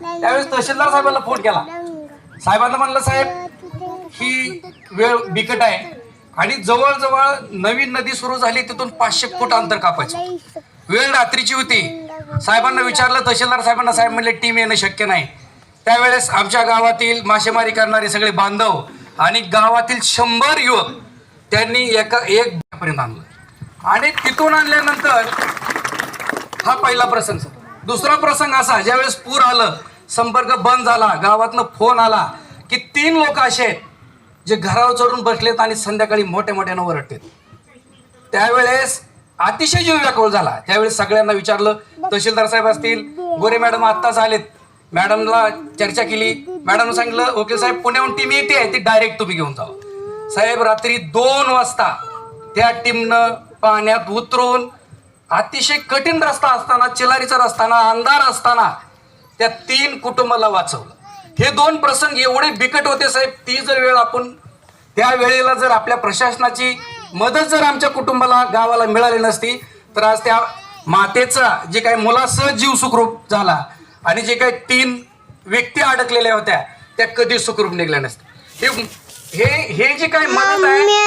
त्यावेळेस तहसीलदार साहेबांना फोन केला. साहेबांना म्हणलं साहेब ही वेळ बिकट आहे आणि जवळजवळ नवीन नदी सुरू झाली तिथून पाचशे फूट अंतर कापायचं. वेळ रात्रीची होती. साहेबांना विचारलं तहसीलदार साहेबांना साहेब म्हणले टीम येणं शक्य नाही. त्यावेळेस आमच्या गावातील मासेमारी करणारे सगळे बांधव आणि गावातील शंभर युवक त्यांनी एका एक पर्यंत आणलं. आणि तिथून आणल्यानंतर हा पहिला प्रसंग दुसरा प्रसंग असा ज्यावेळेस पूर आलं संपर्क बंद झाला गावातनं फोन आला की तीन लोक असे आहेत जे घरावर चढून बसलेत आणि संध्याकाळी मोठ्या मोठ्यानं ओरडतात. त्यावेळेस अतिशय जीव व्याकुळ झाला. त्यावेळेस सगळ्यांना विचारलं तहसीलदार साहेब असतील गोरे मॅडम आत्ताच आलेत. मॅडमला चर्चा केली. मॅडम सांगितलं ओके साहेब पुण्याहून टीम येते आहे ती डायरेक्ट तुम्ही घेऊन जावा. साहेब रात्री दोन वाजता त्या टीमनं पाण्यात उतरून अतिशय कठीण रस्ता असताना चिलारीचा रस्ताना अंधार असताना त्या तीन कुटुंबाला वाचवलं. हे दोन प्रसंग एवढे बिकट होते साहेब ती जर वेळ आपण त्यावेळेला जर आपल्या प्रशासनाची मदत जर आमच्या कुटुंबाला गावाला मिळाली नसती तर आज त्या मातेचा जे काही मुलासह जीव सुखरूप झाला आणि जे काही तीन व्यक्ती अडकलेल्या होत्या त्या कधी सुखरूप निघल्या नसत्या. हे हे जे काही मदत आहे